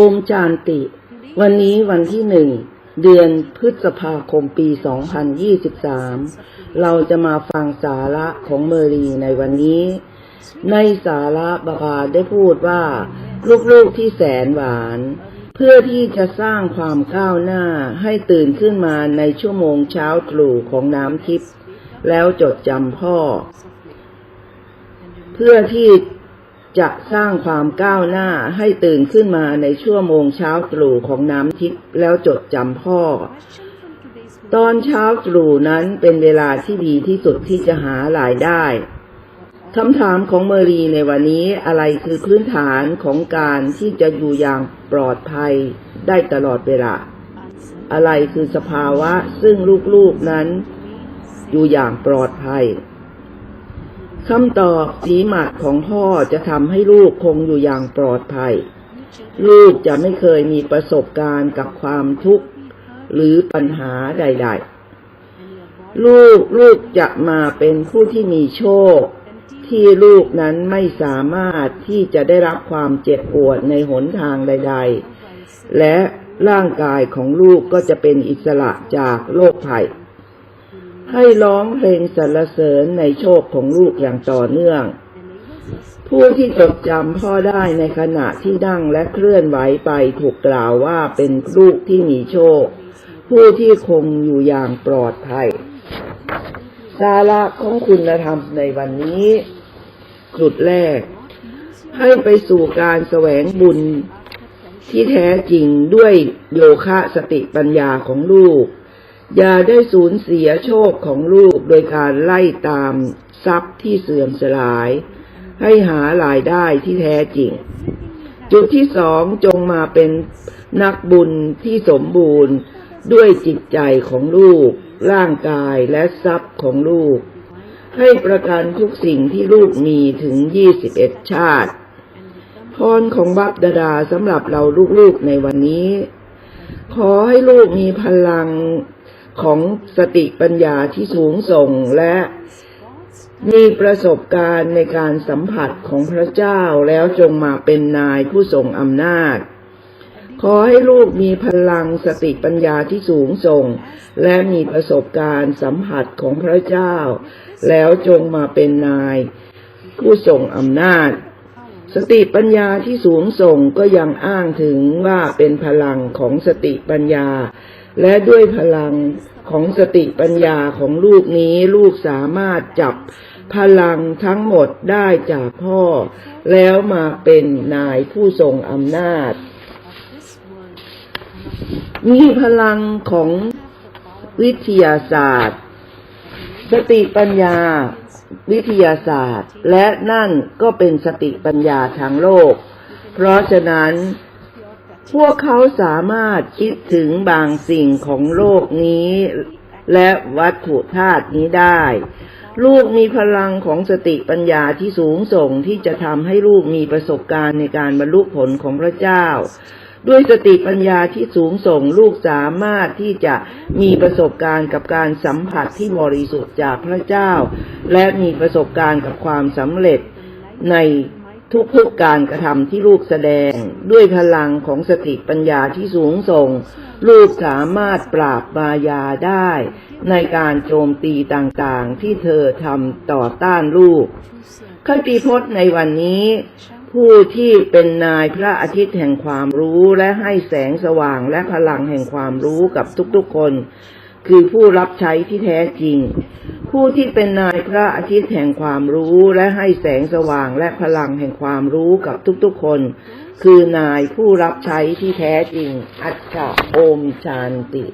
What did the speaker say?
โอมจานติ วันนี้วันที่หนึ่ง เดือนพฤษภาคมปี 2023 เราจะมาฟังสาระของเมอรีในวันนี้ ในสาระบาบาได้พูดว่า ลูกๆที่แสนหวาน เพื่อที่จะสร้างความก้าวหน้าให้ตื่นขึ้นมาในชั่วโมงเช้าตรู่ของน้ำทิพย์แล้วจดจำพ่อ เพื่อที่ จะสร้างความก้าวหน้าให้ตื่นขึ้นมาในชั่วโมงเช้าตรู่ของน้ำทิพย์แล้วจดจำพ่อ ตอนเช้าตรู่นั้นเป็นเวลาที่ดีที่สุดที่จะหารายได้คำถามของเมอรีในวันนี้อะไรคือพื้นฐานของการที่จะอยู่อย่างปลอดภัยได้ตลอดเวลา อะไรคือสภาวะซึ่งลูกๆนั้นอยู่อย่างปลอดภัย คำตอบสีหมัดของพ่อจะทำให้ลูกคงอยู่อย่างปลอดภัย ลูกจะไม่เคยมีประสบการณ์กับความทุกข์หรือปัญหาใด ๆ ลูกลูกจะมาเป็นผู้ที่มีโชค ที่ลูกนั้นไม่สามารถที่จะได้รับความเจ็บปวดในหนทางใด ๆ และร่างกายของลูกก็จะเป็นอิสระจากโรคภัย ให้ร้องเพลงสรรเสริญในโชคของลูกอย่างต่อเนื่อง ผู้ที่จดจำพ่อได้ในขณะที่นั่งและเคลื่อนไหวไปถูกกล่าวว่าเป็นลูกที่มีโชค ผู้ที่คงอยู่อย่างปลอดภัยสาระของคุณธรรมในวันนี้จุดแรก ให้ไปสู่การแสวงบุญที่แท้จริงด้วยโยคะสติปัญญาของลูก อย่าได้สูญเสียโชคของลูกโดยการไล่ตามทรัพย์ที่เสื่อมสลาย ให้หารายได้ที่แท้จริง จุดที่สองจงมาเป็นนักบุญที่สมบูรณ์ด้วยจิตใจของลูก ร่างกายและทรัพย์ของลูก ให้ประกันทุกสิ่งที่ลูกมีถึงยี่สิบเอ็ดชาติพรของบัพดาดาสำหรับเราลูกๆในวันนี้ ขอให้ลูกมีพลัง ของสติปัญญาที่สูงส่งและมีประสบการณ์ในการสัมผัสของพระเจ้าแล้วจงมาเป็นนายผู้ทรงอำนาจ ขอให้ลูกมีพลังสติปัญญาที่สูงส่ง และมีประสบการณ์สัมผัสของพระเจ้า แล้วจงมาเป็นนาย ผู้ทรงอำนาจ สติปัญญาที่สูงส่งก็ยังอ้างถึงว่าเป็นพลังของสติปัญญา และด้วยพลังของสติปัญญาของลูกนี้ลูกสามารถจับพลังทั้งหมดได้จากพ่อ แล้วมาเป็นนายผู้ทรงอำนาจ มีพลังของวิทยาศาสตร์ สติปัญญาวิทยาศาสตร์ และนั่นก็เป็นสติปัญญาทางโลก เพราะฉะนั้น พวกเขาสามารถคิดถึงบางสิ่งของโลกนี้ และวัตถุธาตุนี้ได้ ลูกมีพลังของสติปัญญาที่สูงส่งที่จะทำให้ลูกมีประสบการณ์ในการบรรลุผลของพระเจ้า ด้วยสติปัญญาที่สูงส่งลูกสามารถที่จะมีประสบการณ์กับการสัมผัสที่บริสุทธิ์จากพระเจ้า และมีประสบการณ์กับความสำเร็จใน ทุกๆการกระทำที่ลูกแสดง ด้วยพลังของสติปัญญาที่สูงส่ง ลูกสามารถปราบมายาได้ ในการโจมตีต่างๆ ที่เธอทำต่อต้านลูกคติพจน์ในวันนี้ ผู้ที่เป็นนายพระอาทิตย์แห่งความรู้และให้แสงสว่างและพลังแห่งความรู้กับทุกๆคน คือผู้รับใช้ที่แท้จริง ผู้ที่เป็นนายพระอาทิตย์แห่งความรู้และให้แสงสว่างและพลังแห่งความรู้กับทุกๆคน คือนายผู้รับใช้ที่แท้จริง อัจฉโอมชานติ